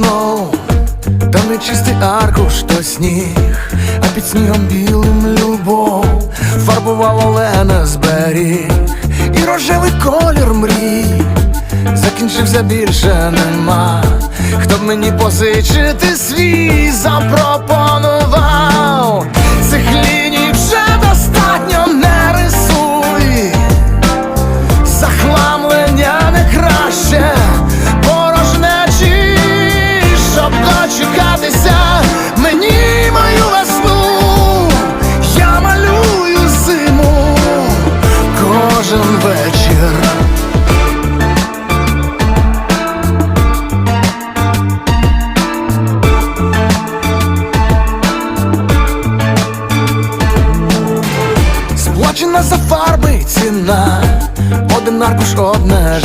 знов, там не чистий аркуш, то сніг, а під снігом білим любов. Фарбував Олена зберіг, і рожевий колір мрій. Закінчився більше нема. Хто б мені позичити свій запропонував щоб дочекатися мені мою весну, я малюю зиму. Кожен вечір. Сплачена за фарби ціна, один аркуш одне